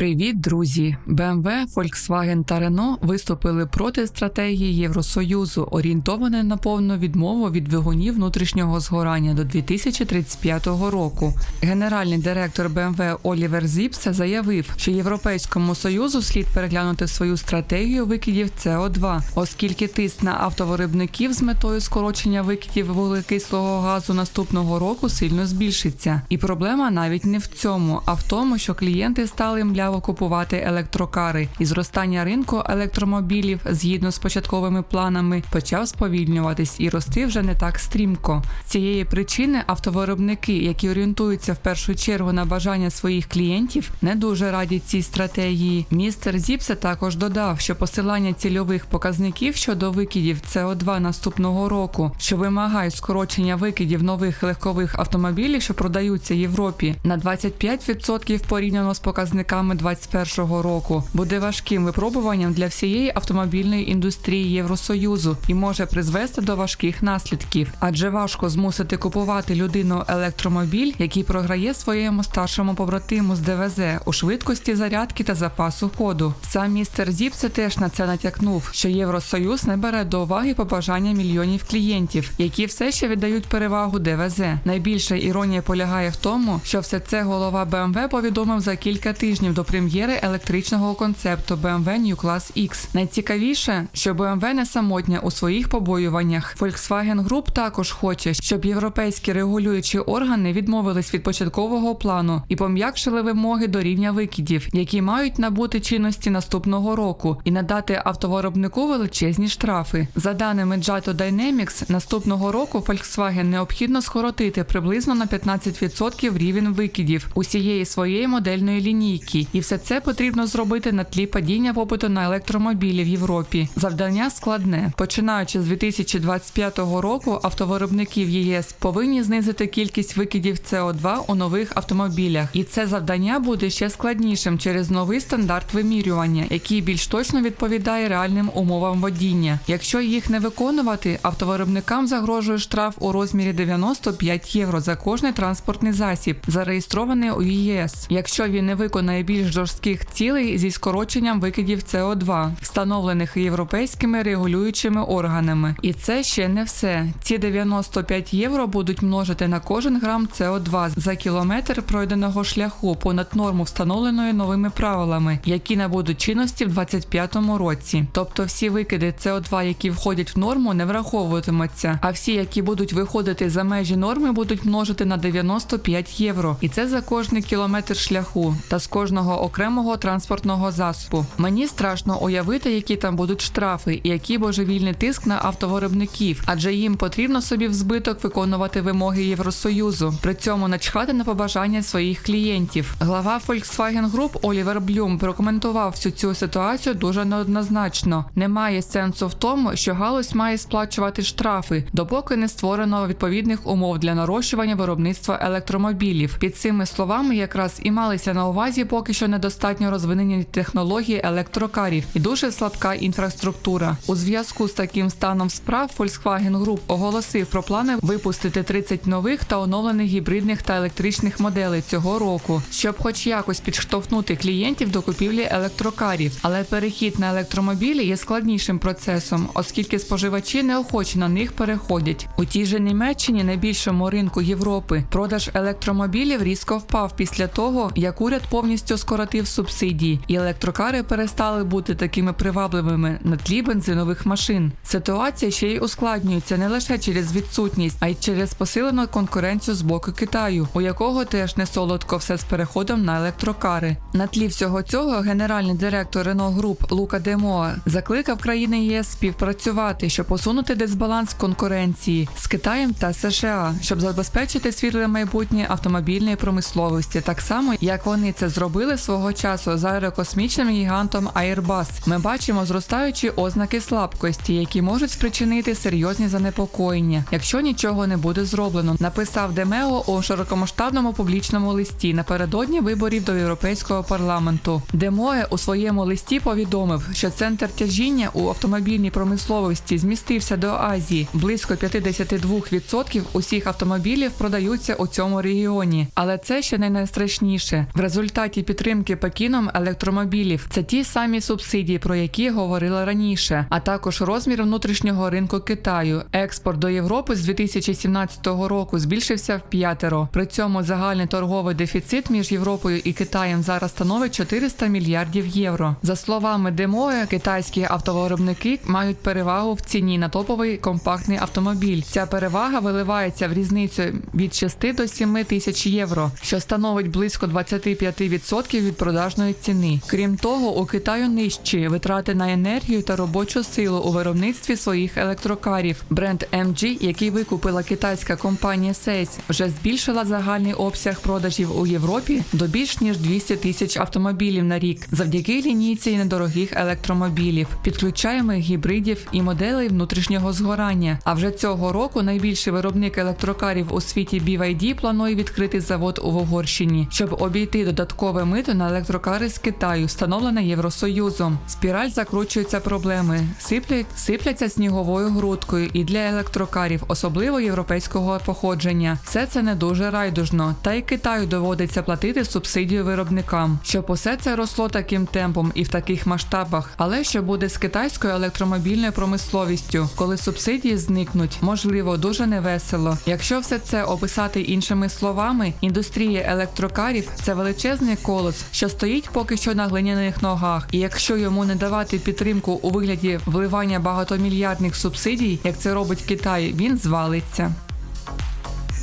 Привіт, друзі! BMW, Volkswagen та Renault виступили проти стратегії Євросоюзу, орієнтованої на повну відмову від двигунів внутрішнього згорання до 2035 року. Генеральний директор BMW Олівер Зіпсе заявив, що Європейському союзу слід переглянути свою стратегію викидів СО2, оскільки тиск на автовиробників з метою скорочення викидів вуглекислого газу наступного року сильно збільшиться. І проблема навіть не в цьому, а в тому, що клієнти стали мляво купувати електрокари, і зростання ринку електромобілів згідно з початковими планами почав сповільнюватись і рости вже не так стрімко. З цієї причини автовиробники, які орієнтуються в першу чергу на бажання своїх клієнтів, не дуже радять цій стратегії. Містер Зіпсе також додав, що посилання цільових показників щодо викидів СО2 наступного року, що вимагають скорочення викидів нових легкових автомобілів, що продаються Європі, на 25% порівняно з показниками 2021 року, буде важким випробуванням для всієї автомобільної індустрії Євросоюзу і може призвести до важких наслідків, адже важко змусити купувати людину електромобіль, який програє своєму старшому побратиму з ДВЗ у швидкості зарядки та запасу ходу. Сам містер Зіпсе теж на це натякнув, що Євросоюз не бере до уваги побажання мільйонів клієнтів, які все ще віддають перевагу ДВЗ. Найбільша іронія полягає в тому, що все це голова BMW повідомив за кілька тижнів до прем'єри електричного концепту BMW New Class X. Найцікавіше, що BMW не самотня у своїх побоюваннях. Volkswagen Group також хоче, щоб європейські регулюючі органи відмовились від початкового плану і пом'якшили вимоги до рівня викидів, які мають набути чинності наступного року, і надати автовиробнику величезні штрафи. За даними Jato Dynamics, наступного року Volkswagen необхідно скоротити приблизно на 15% рівень викидів усієї своєї модельної лінійки, і все це потрібно зробити на тлі падіння попиту на електромобілі в Європі. Завдання складне. Починаючи з 2025 року, автовиробники в ЄС повинні знизити кількість викидів СО2 у нових автомобілях, і це завдання буде ще складнішим через новий стандарт вимірювання, який більш точно відповідає реальним умовам водіння. Якщо їх не виконувати, автовиробникам загрожує штраф у розмірі 95 євро за кожний транспортний засіб, зареєстрований у ЄС. Якщо він не виконає більш жорстких цілей зі скороченням викидів СО2, встановлених європейськими регулюючими органами. І це ще не все. Ці 95 євро будуть множити на кожен грам СО2 за кілометр пройденого шляху понад норму, встановленої новими правилами, які набудуть чинності в 2025 році. Тобто всі викиди СО2, які входять в норму, не враховуватимуться, а всі, які будуть виходити за межі норми, будуть множити на 95 євро. І це за кожний кілометр шляху та з кожного окремого транспортного засобу. Мені страшно уявити, які там будуть штрафи і який божевільний тиск на автовиробників, адже їм потрібно собі в збиток виконувати вимоги Євросоюзу, при цьому начхати на побажання своїх клієнтів. Глава Volkswagen Group Олівер Блюм прокоментував всю цю ситуацію дуже неоднозначно. Немає сенсу в тому, що галузь має сплачувати штрафи, допоки не створено відповідних умов для нарощування виробництва електромобілів. Під цими словами якраз і малися на увазі поки що недостатньо розвинені технології електрокарів і дуже слабка інфраструктура. У зв'язку з таким станом справ Volkswagen Group оголосив про плани випустити 30 нових та оновлених гібридних та електричних моделей цього року, щоб, хоч якось, підштовхнути клієнтів до купівлі електрокарів. Але перехід на електромобілі є складнішим процесом, оскільки споживачі неохоче на них переходять. У тій же Німеччині, найбільшому ринку Європи, продаж електромобілів різко впав після того, як уряд повністю скоротив субсидії, і електрокари перестали бути такими привабливими на тлі бензинових машин. Ситуація ще й ускладнюється не лише через відсутність, а й через посилену конкуренцію з боку Китаю, у якого теж не солодко все з переходом на електрокари. На тлі всього цього генеральний директор Renault Group Лука Демоа закликав країни ЄС співпрацювати, щоб посунути дисбаланс конкуренції з Китаєм та США, щоб забезпечити світле майбутнє автомобільної промисловості, так само як вони це зробили свого часу з аерокосмічним гігантом Airbus. Ми бачимо зростаючі ознаки слабкості, які можуть спричинити серйозні занепокоєння, якщо нічого не буде зроблено. Написав Демео у широкомасштабному публічному листі напередодні виборів до європейського парламенту. Демое у своєму листі повідомив, що центр тяжіння у автомобільній промисловості змістився до Азії. Близько 52% усіх автомобілів продаються у цьому регіоні, але це ще не найстрашніше. В результаті підтримки підтримки Пекіном електромобілів. Це ті самі субсидії, про які говорила раніше, а також розмір внутрішнього ринку Китаю. Експорт до Європи з 2017 року збільшився в п'ятеро. При цьому загальний торговий дефіцит між Європою і Китаєм зараз становить 400 мільярдів євро. За словами Демоє, китайські автовиробники мають перевагу в ціні на топовий компактний автомобіль. Ця перевага виливається в різницю від 6 до 7 тисяч євро, що становить близько 25% від продажної ціни. Крім того, у Китаю нижчі витрати на енергію та робочу силу у виробництві своїх електрокарів. Бренд MG, який викупила китайська компанія SAIS, вже збільшила загальний обсяг продажів у Європі до більш ніж 200 тисяч автомобілів на рік завдяки лінійці недорогих електромобілів, підключаємих гібридів і моделей внутрішнього згорання. А вже цього року найбільший виробник електрокарів у світі BYD планує відкрити завод у Угорщині, щоб обійти додаткове мито на електрокари з Китаю, встановлене Євросоюзом. Спіраль закручується проблеми, сиплять, сипляться сніговою грудкою і для електрокарів, особливо європейського походження. Все це не дуже райдужно, та й Китаю доводиться платити субсидію виробникам, щоб усе це росло таким темпом і в таких масштабах. Але що буде з китайською електромобільною промисловістю, коли субсидії зникнуть, можливо, дуже невесело. Якщо все це описати іншими словами, індустрія електрокарів це величезний колос, що стоїть поки що на глиняних ногах, і якщо йому не давати підтримку у вигляді вливання багатомільярдних субсидій, як це робить Китай, він звалиться.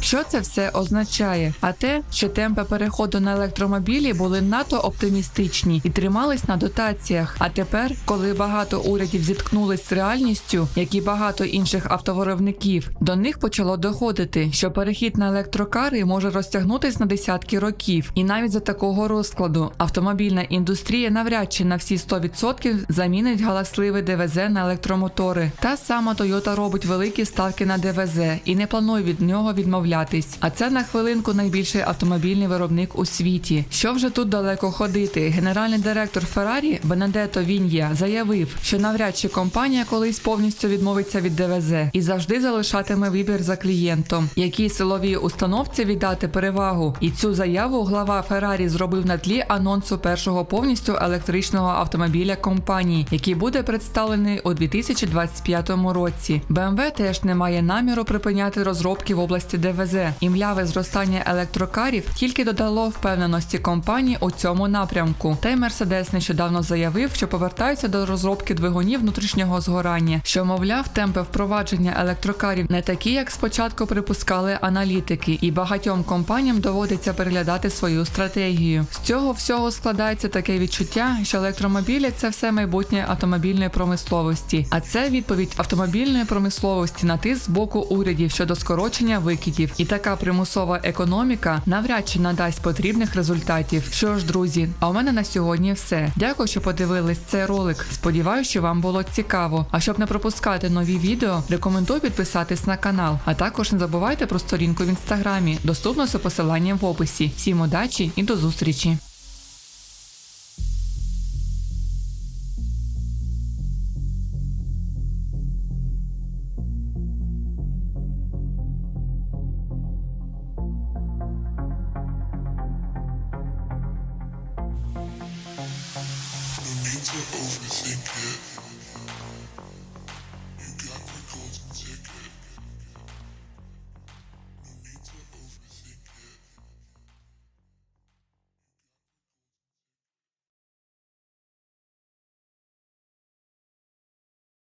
Що це все означає? А те, що темпи переходу на електромобілі були надто оптимістичні і тримались на дотаціях. А тепер, коли багато урядів зіткнулись з реальністю, як і багато інших автовиробників, до них почало доходити, що перехід на електрокари може розтягнутись на десятки років, і навіть за такого розкладу автомобільна індустрія навряд чи на всі 100% замінить галасливий ДВЗ на електромотори. Та сама Toyota робить великі ставки на ДВЗ і не планує від нього відмовлятись. А це на хвилинку найбільший автомобільний виробник у світі. Що вже тут далеко ходити? Генеральний директор Феррарі Бенедето Він'я заявив, що навряд чи компанія колись повністю відмовиться від ДВЗ і завжди залишатиме вибір за клієнтом, якій силовій установці віддати перевагу. І цю заяву глава Феррарі зробив на тлі анонсу першого повністю електричного автомобіля компанії, який буде представлений у 2025 році. BMW теж не має наміру припиняти розробки в області ДВЗ. І мляве зростання електрокарів тільки додало впевненості компанії у цьому напрямку. Та й Мерседес нещодавно заявив, що повертаються до розробки двигунів внутрішнього згорання, що мовляв, темпи впровадження електрокарів не такі, як спочатку припускали аналітики, і багатьом компаніям доводиться переглядати свою стратегію. З цього всього складається таке відчуття, що електромобілі це все майбутнє автомобільної промисловості, а це відповідь автомобільної промисловості на тиск з боку урядів щодо скорочення викидів. І така примусова економіка навряд чи надасть потрібних результатів. Що ж, друзі, а у мене на сьогодні все. Дякую, що подивились цей ролик. Сподіваюся, що вам було цікаво. А щоб не пропускати нові відео, рекомендую підписатись на канал. А також не забувайте про сторінку в інстаграмі, доступну за посиланням в описі. Всім удачі і до зустрічі! について